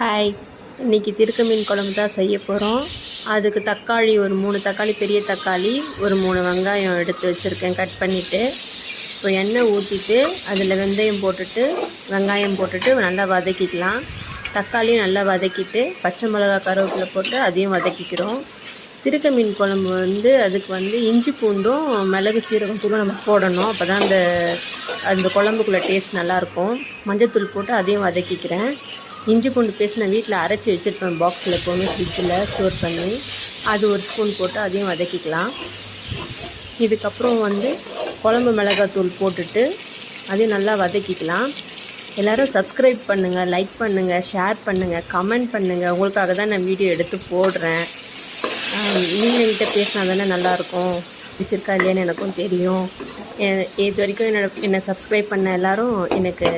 Hi இன்றைக்கி திருக்க மீன் குழம்பு தான் செய்ய போகிறோம் அதுக்கு தக்காளி ஒரு மூணு தக்காளி பெரிய தக்காளி ஒரு மூணு வெங்காயம் எடுத்து வச்சுருக்கேன். கட் பண்ணிவிட்டு இப்போ எண்ணெய் ஊற்றிட்டு அதில் வெந்தயம் போட்டுட்டு வெங்காயம் போட்டுட்டு நல்லா வதக்கிக்கலாம். தக்காளியும் நல்லா வதக்கிட்டு பச்சை மிளகா கருவேப்பிலை போட்டு அதையும் வதக்கிக்கிறோம். திருக்க மீன் குழம்பு வந்து அதுக்கு வந்து இஞ்சி பூண்டும் மிளகு சீரகம் தூளும் நம்ம போடணும். அப்போ தான் அந்த அந்த குழம்புக்குள்ளே டேஸ்ட் நல்லாயிருக்கும் மஞ்சத்தூள் போட்டு அதையும் வதக்கிக்கிறேன். இஞ்சி பூண்டு பேஸ்ட் நான் வீட்டில் அரைச்சி வச்சுருப்பேன் பாக்ஸில் எப்போவுமே ஃப்ரிட்ஜில் ஸ்டோர் பண்ணி. அது ஒரு ஸ்பூன் போட்டு அதையும் வதக்கிக்கலாம். இதுக்கப்புறம் வந்து குழம்பு மிளகாத்தூள் போட்டுட்டு அதையும் நல்லா வதக்கிக்கலாம். எல்லோரும் சப்ஸ்கிரைப் பண்ணுங்கள் லைக் பண்ணுங்கள் ஷேர் பண்ணுங்கள் கமெண்ட் பண்ணுங்கள் உங்களுக்காக தான் நான் வீடியோ எடுத்து போடுறேன். நீங்கள் கிட்டே பேசினா தானே நல்லாயிருக்கும். பிடிச்சிருக்கா இல்லையான்னு எனக்கும் தெரியும். இது வரைக்கும் என்னோட என்னை சப்ஸ்கிரைப் பண்ண எல்லாரும் எனக்கு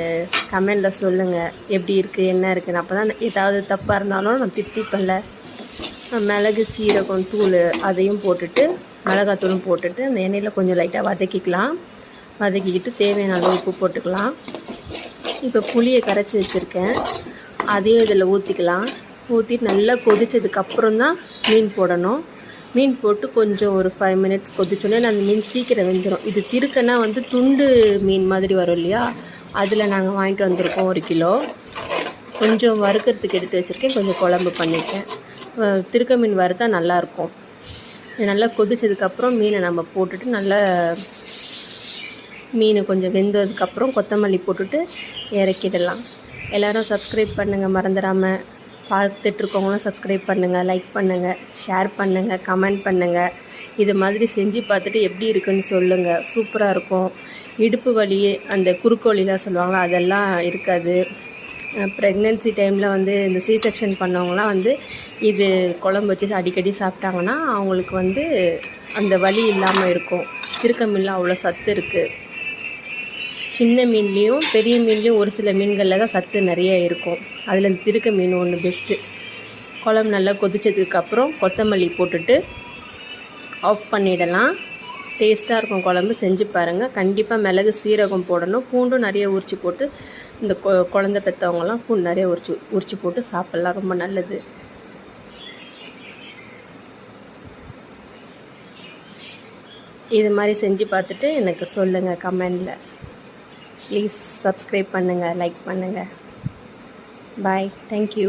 கமெண்டில் சொல்லுங்கள் எப்படி இருக்குது என்ன இருக்குன்னு. அப்போ தான் ஏதாவது தப்பாக இருந்தாலும் நான் திட்டிப்பல்ல மிளகு சீரகம் தூள் அதையும் போட்டுட்டு மிளகாத்தூளும் போட்டுட்டு அந்த எண்ணெயில் கொஞ்சம் லைட்டாக வதக்கிக்கலாம். வதக்கிக்கிட்டு தேவையான அளவு உப்பு போட்டுக்கலாம். இப்போ புளியை கரைச்சி வச்சுருக்கேன். அதையும் இதில் ஊற்றிக்கலாம் ஊற்றிட்டு நல்லா கொதித்ததுக்கப்புறம் தான் மீன் போடணும். மீன் போட்டு கொஞ்சம் ஒரு ஃபைவ் மினிட்ஸ் கொதிச்சோடனே அந்த மீன் சீக்கிரம் வெந்துடும் இது திருக்கன்னா வந்து துண்டு மீன் மாதிரி வரும் இல்லையா? அதில் நாங்கள் வாங்கிட்டு வந்திருக்கோம் ஒரு கிலோ. கொஞ்சம் வறுக்கிறதுக்கு எடுத்து வச்சுருக்கேன். கொஞ்சம் குழம்பு பண்ணியிருக்கேன் திருக்க மீன் வறுத்தா நல்லாயிருக்கும் இது நல்லா கொதிச்சதுக்கப்புறம் மீனை நம்ம போட்டுட்டு நல்லா மீன் கொஞ்சம் வெந்ததுக்கப்புறம் கொத்தமல்லி போட்டுட்டு இறக்கிடலாம். எல்லோரும் சப்ஸ்கிரைப் பண்ணுங்கள் மறந்துடாமல் பார்த்துட்ருக்கவங்களும் சப்ஸ்கிரைப் பண்ணுங்கள் லைக் பண்ணுங்கள் ஷேர் பண்ணுங்கள் கமெண்ட் பண்ணுங்கள் இது மாதிரி செஞ்சு பார்த்துட்டு எப்படி இருக்குன்னு சொல்லுங்கள் சூப்பராக இருக்கும். இடுப்பு வலி அந்த குறுக்கு வலிலாம் சொல்லுவாங்களா அதெல்லாம் இருக்காது. ப்ரெக்னென்சி டைமில் வந்து இந்த சி செக்ஷன் பண்ணவங்களாம் வந்து இது குழம்பு வச்சு அடிக்கடி சாப்பிட்டாங்கன்னா அவங்களுக்கு வந்து அந்த வலி இல்லாமல் இருக்கும். திருக்க அவ்வளோ சத்து இருக்குது சின்ன மீன்லேயும் பெரிய மீன்லேயும் ஒரு சில மீன்களில் தான் சத்து நிறைய இருக்கும். அதில் இந்த திருக்க மீன் ஒன்று பெஸ்ட்டு குழம்பு நல்லா கொதித்ததுக்கப்புறம் கொத்தமல்லி போட்டுட்டு ஆஃப் பண்ணிடலாம். டேஸ்ட்டாக இருக்கும் குழம்பு செஞ்சு பாருங்கள் கண்டிப்பாக மிளகு சீரகம் போடணும். பூண்டும் நிறைய உரிச்சு போட்டு இந்த கொ- குழந்தை பெற்றவங்கலாம் பூண்டு நிறைய உரிச்சு உரிச்சு போட்டு சாப்பிட்லாம். ரொம்ப நல்லது. இது மாதிரி செஞ்சு பார்த்துட்டு எனக்கு சொல்லுங்கள் கமெண்டில். ப்ளீஸ் சப்ஸ்கிரைப் பண்ணுங்கள் லைக் பண்ணுங்கள் பாய் தேங்க்யூ